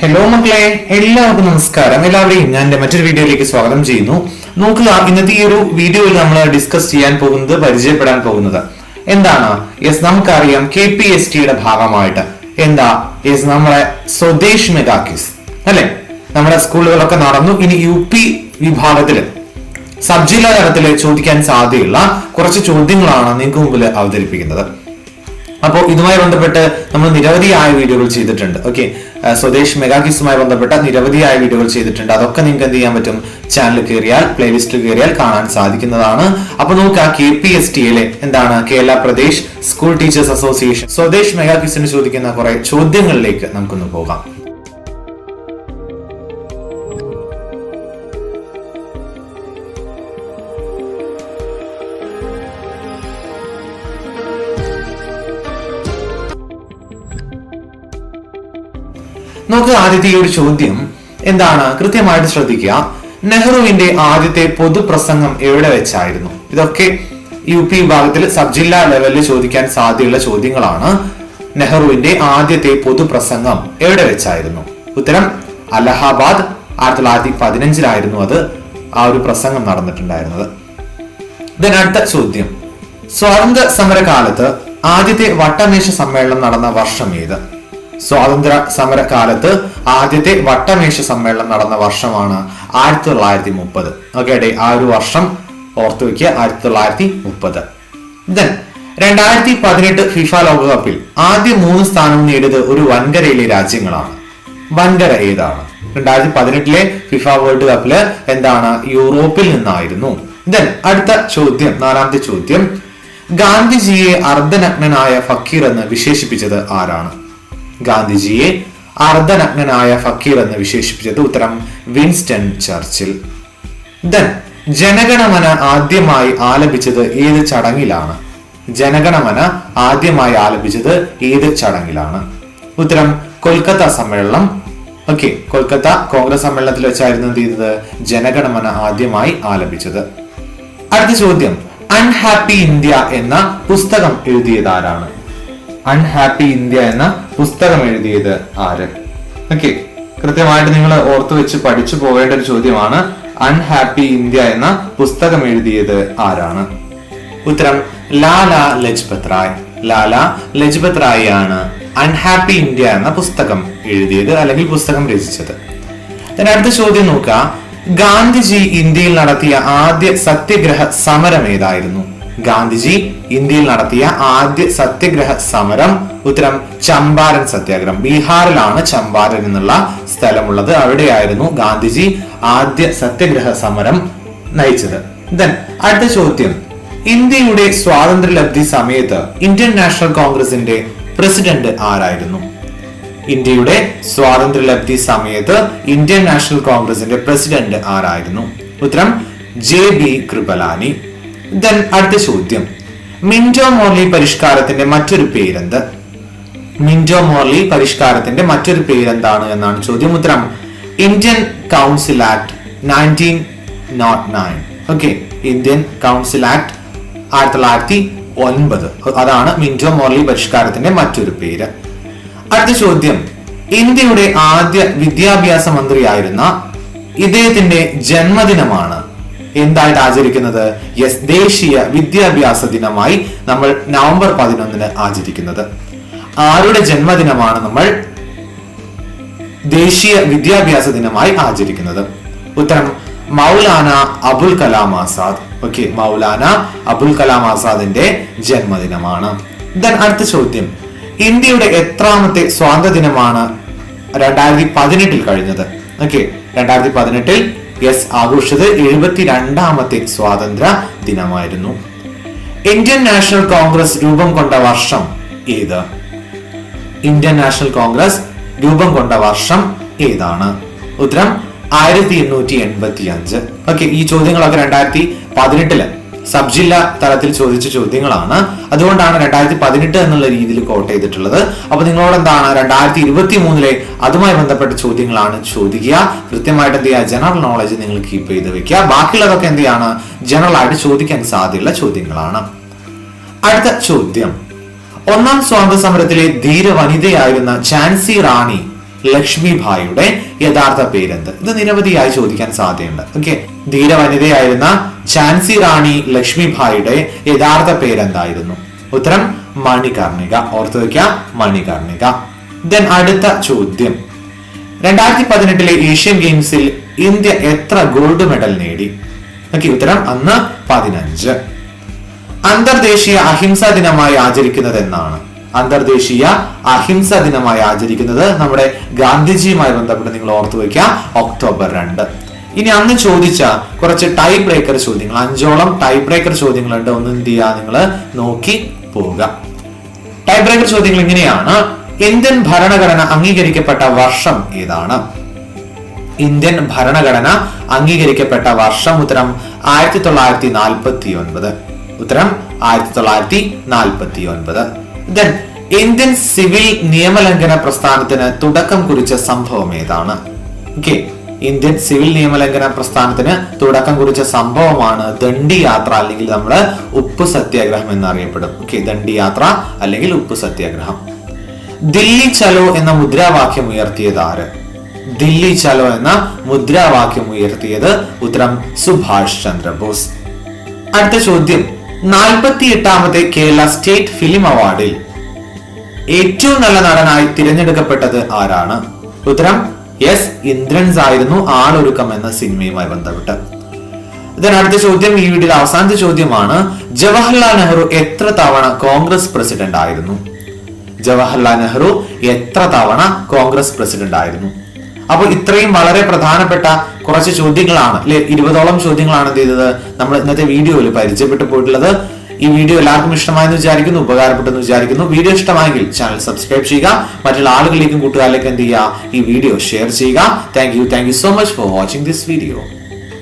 Hello മക്കളെ. എല്ലാവർക്കും നമസ്കാരം. എല്ലാവരെയും ഞാൻ എന്റെ മറ്റൊരു വീഡിയോയിലേക്ക് സ്വാഗതം ചെയ്യുന്നു. നോക്കുക ഇന്നത്തെ ഈ ഒരു വീഡിയോയിൽ നമ്മൾ ഡിസ്കസ് ചെയ്യാൻ പോകുന്നത് പരിചയപ്പെടാൻ പോകുന്നത് എന്താണ്? യെസ് നമുക്കറിയാം കെ പി എസ് ടിയുടെ ഭാഗമായിട്ട്. എന്താ? യെസ് നമ്മളെ സ്വദേശ് മെഗാക്കിസ് അല്ലെ? നമ്മുടെ സ്കൂളുകളൊക്കെ നടന്നു. ഇനി യു പി വിഭാഗത്തിൽ സബ് ജില്ലാ തലത്തിൽ ചോദിക്കാൻ സാധ്യതയുള്ള കുറച്ച് ചോദ്യങ്ങളാണ് നിങ്ങൾക്ക് മുമ്പിൽ അവതരിപ്പിക്കുന്നത്. അപ്പോൾ ഇതുമായി ബന്ധപ്പെട്ട് നമ്മൾ നിരവധിയായ വീഡിയോകൾ ചെയ്തിട്ടുണ്ട്. ഓക്കെ സ്വദേശ് മെഗാകിസുമായി ബന്ധപ്പെട്ട നിരവധിയായ വീഡിയോകൾ ചെയ്തിട്ടുണ്ട്. അതൊക്കെ നിങ്ങൾക്ക് എന്ത് ചെയ്യാൻ പറ്റും? ചാനൽ കയറിയാൽ പ്ലേലിസ്റ്റ് കയറിയാൽ കാണാൻ സാധിക്കുന്നതാണ്. അപ്പൊ നമുക്ക് ആ കെ പി എസ് ടിയിലെ എന്താണ്? Kerala Pradesh school teachers association. Swadesh മെഗാകിസിന് ചോദിക്കുന്ന കുറെ ചോദ്യങ്ങളിലേക്ക് നമുക്കൊന്ന് പോകാം. ഈ ഒരു ചോദ്യം എന്താണ്? കൃത്യമായിട്ട് ശ്രദ്ധിക്കുക. നെഹ്റുവിന്റെ ആദ്യത്തെ പൊതുപ്രസംഗം എവിടെ വെച്ചായിരുന്നു? ഇതൊക്കെ യു പി വിഭാഗത്തിൽ സബ് ജില്ലാ ലെവലിൽ ചോദിക്കാൻ സാധ്യതയുള്ള ചോദ്യങ്ങളാണ്. നെഹ്റുവിന്റെ ആദ്യത്തെ പൊതുപ്രസംഗം എവിടെ വെച്ചായിരുന്നു? ഉത്തരം അലഹാബാദ് ആയിരത്തി തൊള്ളായിരത്തി പതിനഞ്ചിലായിരുന്നു അത് ആ ഒരു പ്രസംഗം നടന്നിട്ടുണ്ടായിരുന്നത്. അടുത്ത ചോദ്യം. സ്വാതന്ത്ര്യ സമരകാലത്ത് ആദ്യത്തെ വട്ടമേശ സമ്മേളനം നടന്ന വർഷം ഏത്? സ്വാതന്ത്ര്യ സമര കാലത്ത് ആദ്യത്തെ വട്ടമേശ സമ്മേളനം നടന്ന വർഷമാണ് ആയിരത്തി തൊള്ളായിരത്തി മുപ്പത് ഓക്കെ ഡേ ആ ഒരു വർഷം ഓർത്തു വെക്കുക ആയിരത്തി തൊള്ളായിരത്തി മുപ്പത് ദെൻ രണ്ടായിരത്തി പതിനെട്ട് ഫിഫ ലോകകപ്പിൽ ആദ്യ മൂന്ന് സ്ഥാനം നേടിയത് ഒരു വൻകരയിലെ രാജ്യങ്ങളാണ്. വൻകര ഏതാണ്? രണ്ടായിരത്തി പതിനെട്ടിലെ ഫിഫ വേൾഡ് കപ്പിൽ എന്താണ്? യൂറോപ്പിൽ നിന്നായിരുന്നു. ദെൻ അടുത്ത ചോദ്യം നാലാമത്തെ ചോദ്യം. ഗാന്ധിജിയെ അർദ്ധനഗ്നനായ ഫക്കീർ എന്ന് വിശേഷിപ്പിച്ചത് ആരാണ്? ഗാന്ധിജിയെ അർദ്ധനഗ്നനായ ഫക്കീർ എന്ന് വിശേഷിപ്പിച്ചത് ഉത്തരം വിൻസ്റ്റൺ ചർച്ചിൽ. ദൻ ജനഗണമന ആദ്യമായി ആലപിച്ചത് ഏത് ചടങ്ങിലാണ്? ജനഗണമന ആദ്യമായി ആലപിച്ചത് ഏത് ചടങ്ങിലാണ്? ഉത്തരം കൊൽക്കത്ത സമ്മേളനം. ഓക്കെ കൊൽക്കത്ത കോൺഗ്രസ് സമ്മേളനത്തിൽ വെച്ചായിരുന്നു എന്ത് ചെയ്തത്? ജനഗണമന ആദ്യമായി ആലപിച്ചത്. അടുത്ത ചോദ്യം അൺഹാപ്പി ഇന്ത്യ എന്ന പുസ്തകം എഴുതിയത് ആരാണ്? അൺഹാപ്പി ഇന്ത്യ എന്ന പുസ്തകം എഴുതിയത് ആര്? ഓക്കെ കൃത്യമായിട്ട് നിങ്ങൾ ഓർത്തു വെച്ച് പഠിച്ചു പോകേണ്ട ഒരു ചോദ്യമാണ് അൺഹാപ്പി ഇന്ത്യ എന്ന പുസ്തകം എഴുതിയത് ആരാണ്? ഉത്തരം ലാല ലജ്പത് റായ് ലാല ലജ്പത് റായ് ആണ് അൺഹാപ്പി ഇന്ത്യ എന്ന പുസ്തകം എഴുതിയത് അല്ലെങ്കിൽ പുസ്തകം രചിച്ചത്. അടുത്ത ചോദ്യം നോക്കുക. ഗാന്ധിജി ഇന്ത്യയിൽ നടത്തിയ ആദ്യ സത്യഗ്രഹ സമരം ഏതായിരുന്നു? ഗാന്ധിജി ഇന്ത്യയിൽ നടത്തിയ ആദ്യ സത്യഗ്രഹ സമരം. ഉത്തരം ചമ്പാരൻ സത്യാഗ്രഹം. ബീഹാറിലാണ് ചമ്പാരൻ എന്നുള്ള സ്ഥലമുള്ളത്. അവിടെയായിരുന്നു ഗാന്ധിജി ആദ്യ സത്യഗ്രഹ സമരം നയിച്ചത്. ദെൻ അടുത്ത ചോദ്യം. ഇന്ത്യയുടെ സ്വാതന്ത്ര്യലബ്ധി സമയത്ത് ഇന്ത്യൻ നാഷണൽ കോൺഗ്രസിന്റെ പ്രസിഡന്റ് ആരായിരുന്നു? ഇന്ത്യയുടെ സ്വാതന്ത്ര്യലബ്ധി സമയത്ത് ഇന്ത്യൻ നാഷണൽ കോൺഗ്രസിന്റെ പ്രസിഡന്റ് ആരായിരുന്നു? ഉത്തരം ജെ ബി കൃപലാനി. ദെൻ അടുത്ത ചോദ്യം. മിന്റോ മോർലി പരിഷ്കാരത്തിന്റെ മറ്റൊരു പേരെന്ത്? മിന്റോ മോർലി പരിഷ്കാരത്തിന്റെ മറ്റൊരു പേരെന്താണ് എന്നാണ് ചോദ്യം ഉത്തരം. Indian council act nineteen nought nine okay Indian council act ആയിരത്തി തൊള്ളായിരത്തി ഒൻപത് അതാണ് മിന്റോ മോർലി പരിഷ്കാരത്തിന്റെ മറ്റൊരു പേര്. അടുത്ത ചോദ്യം. ഇന്ത്യയുടെ ആദ്യ വിദ്യാഭ്യാസ മന്ത്രിയായിരുന്ന ഇദ്ദേഹത്തിന്റെ ജന്മദിനമാണ് എന്തായിട്ട് ആചരിക്കുന്നത്? യെസ് ദേശീയ വിദ്യാഭ്യാസ ദിനമായി നമ്മൾ നവംബർ പതിനൊന്നിന് ആചരിക്കുന്നത്. ആരുടെ ജന്മദിനമാണ് നമ്മൾ ദേശീയ വിദ്യാഭ്യാസ ദിനമായി ആചരിക്കുന്നത്? ഉത്തരം മൗലാന അബുൽ കലാം ആസാദ്. ഓക്കെ മൗലാന അബുൽ കലാം ആസാദിന്റെ ജന്മദിനമാണ്. ദെൻ അടുത്ത ചോദ്യം. ഇന്ത്യയുടെ എത്രാമത്തെ സ്വാതന്ത്ര്യ ദിനമാണ് രണ്ടായിരത്തി പതിനെട്ടിൽ കഴിഞ്ഞത്? ഓക്കെ രണ്ടായിരത്തി പതിനെട്ടിൽ യെസ് ആഘോഷിച്ചത് എഴുപത്തിരണ്ടാമത്തെ സ്വാതന്ത്ര്യ ദിനമായിരുന്നു. ഇന്ത്യൻ നാഷണൽ കോൺഗ്രസ് രൂപം കൊണ്ട വർഷം ഏത്? ഇന്ത്യൻ നാഷണൽ കോൺഗ്രസ് രൂപം കൊണ്ട വർഷം ഏതാണ്? ഉത്തരം ആയിരത്തി എണ്ണൂറ്റി എൺപത്തി അഞ്ച് ഓക്കെ ഈ ചോദ്യങ്ങളൊക്കെ രണ്ടായിരത്തി പതിനെട്ടിൽ സബ് ജില്ലാ തലത്തിൽ ചോദിച്ച ചോദ്യങ്ങളാണ്. അതുകൊണ്ടാണ് രണ്ടായിരത്തി പതിനെട്ട് എന്നുള്ള രീതിയിൽ കോട്ട് ചെയ്തിട്ടുള്ളത്. അപ്പൊ നിങ്ങളോട് എന്താണ് രണ്ടായിരത്തി ഇരുപത്തി മൂന്നിലെ അതുമായി ബന്ധപ്പെട്ട ചോദ്യങ്ങളാണ് ചോദിക്കുക. കൃത്യമായിട്ട് എന്ത് ചെയ്യുക? ജനറൽ നോളജ് നിങ്ങൾ കീപ്പ് ചെയ്ത് വെക്കുക. ബാക്കിയുള്ളതൊക്കെ എന്ത് ചെയ്യാണ്? ജനറൽ ആയിട്ട് ചോദിക്കാൻ സാധ്യതയുള്ള ചോദ്യങ്ങളാണ്. അടുത്ത ചോദ്യം. ഒന്നാം സ്വാതന്ത്ര്യ സമരത്തിലെ ധീര വനിതയായിരുന്ന ചാൻസി റാണി ലക്ഷ്മി ഭായിയുടെ യഥാർത്ഥ പേരെന്ത്? ഇത് നിരവധിയായി ചോദിക്കാൻ സാധ്യതയുണ്ട്. ഓക്കെ ധീര വനിതയായിരുന്ന ഝാൻസി റാണി ലക്ഷ്മിഭായിയുടെ യഥാർത്ഥ പേരെന്തായിരുന്നു? ഉത്തരം മണികർണിക. ഓർത്തു വയ്ക്കാം മണികർണിക. ദെൻ അടുത്ത ചോദ്യം. രണ്ടായിരത്തി പതിനെട്ടിലെ ഏഷ്യൻ ഗെയിംസിൽ ഇന്ത്യ എത്ര ഗോൾഡ് മെഡൽ നേടി? ഓക്കെ ഉത്തരം അന്ന് പതിനഞ്ച്. അന്തർദേശീയ അഹിംസാ ദിനമായി ആചരിക്കുന്നത് എന്നാണ് അന്തർദേശീയ അഹിംസാ ദിനമായി ആചരിക്കുന്നത് നമ്മുടെ ഗാന്ധിജിയുമായി ബന്ധപ്പെട്ട് നിങ്ങൾ ഓർത്തു വയ്ക്കുക ഒക്ടോബർ രണ്ട്. ഇനി അന്ന് ചോദിച്ച കുറച്ച് ടൈ ബ്രേക്കർ ചോദ്യങ്ങൾ അഞ്ചോളം ടൈ ബ്രേക്കർ ചോദ്യങ്ങളുണ്ട്. ഒന്ന് എന്ത് ചെയ്യുക നിങ്ങൾ നോക്കി പോവുക. ടൈ ബ്രേക്കർ ചോദ്യങ്ങൾ ഇങ്ങനെയാണ്. ഇന്ത്യൻ ഭരണഘടന അംഗീകരിക്കപ്പെട്ട വർഷം ഏതാണ്? ഇന്ത്യൻ ഭരണഘടന അംഗീകരിക്കപ്പെട്ട വർഷം ഉത്തരം ആയിരത്തി തൊള്ളായിരത്തി നാൽപ്പത്തി ഒൻപത് ഉത്തരം ആയിരത്തി തൊള്ളായിരത്തി നാൽപ്പത്തി ഒൻപത് ദെൻ ഇന്ത്യൻ സിവിൽ നിയമലംഘന പ്രസ്ഥാനത്തിന് തുടക്കം കുറിച്ച സംഭവം ഏതാണ്? ഓക്കെ ഇന്ത്യൻ സിവിൽ നിയമലംഘന പ്രസ്ഥാനത്തിന് തുടക്കം കുറിച്ച സംഭവമാണ് ദണ്ഡി യാത്ര അല്ലെങ്കിൽ നമ്മൾ ഉപ്പ് സത്യാഗ്രഹം എന്നറിയപ്പെടും. ഓക്കെ ദണ്ഡി യാത്ര അല്ലെങ്കിൽ ഉപ്പ് സത്യാഗ്രഹം. ദില്ലി ചലോ എന്ന മുദ്രാവാക്യം ഉയർത്തിയത് ആര്? ദില്ലി ചലോ എന്ന മുദ്രാവാക്യം ഉയർത്തിയത് ഉത്തരം സുഭാഷ് ചന്ദ്രബോസ്. അടുത്ത ചോദ്യം. നാൽപ്പത്തി എട്ടാമത്തെ കേരള സ്റ്റേറ്റ് ഫിലിം അവാർഡിൽ ഏറ്റവും നല്ല നടനായി തിരഞ്ഞെടുക്കപ്പെട്ടത് ആരാണ്? ഉത്തരം എസ് ഇന്ദ്രൻസ് ആയിരുന്നു ആളൊരുക്കം എന്ന സിനിമയുമായി ബന്ധപ്പെട്ട്. ഇതിന് അടുത്ത ചോദ്യം. ഈ വീഡിയോയുടെ അവസാനത്തെ ചോദ്യമാണ് ജവഹർലാൽ നെഹ്റു എത്ര തവണ കോൺഗ്രസ് പ്രസിഡന്റ് ആയിരുന്നു? ജവഹർലാൽ നെഹ്റു എത്ര തവണ കോൺഗ്രസ് പ്രസിഡന്റ് ആയിരുന്നു? അപ്പോൾ ഇത്രയും വളരെ പ്രധാനപ്പെട്ട കുറച്ച് ചോദ്യങ്ങളാണ് അല്ലെ? ഇരുപതോളം ചോദ്യങ്ങളാണ് എന്ത് ചെയ്തത്? നമ്മൾ ഇന്നത്തെ വീഡിയോയിൽ പരിചയപ്പെട്ടു പോയിട്ടുള്ളത്. ഈ വീഡിയോ എല്ലാവർക്കും ഇഷ്ടമായെന്ന് വിചാരിക്കുന്നു ഉപകാരപ്പെട്ടെന്ന് വിചാരിക്കുന്നു. വീഡിയോ ഇഷ്ടമായെങ്കിൽ ചാനൽ സബ്സ്ക്രൈബ് ചെയ്യുക മറ്റുള്ള ആളുകളിലേക്കും കൂട്ടുകാരിലേക്കും എന്ത് ചെയ്യുക ഈ വീഡിയോ ഷെയർ ചെയ്യുക. Thank you thank you so much for watching this video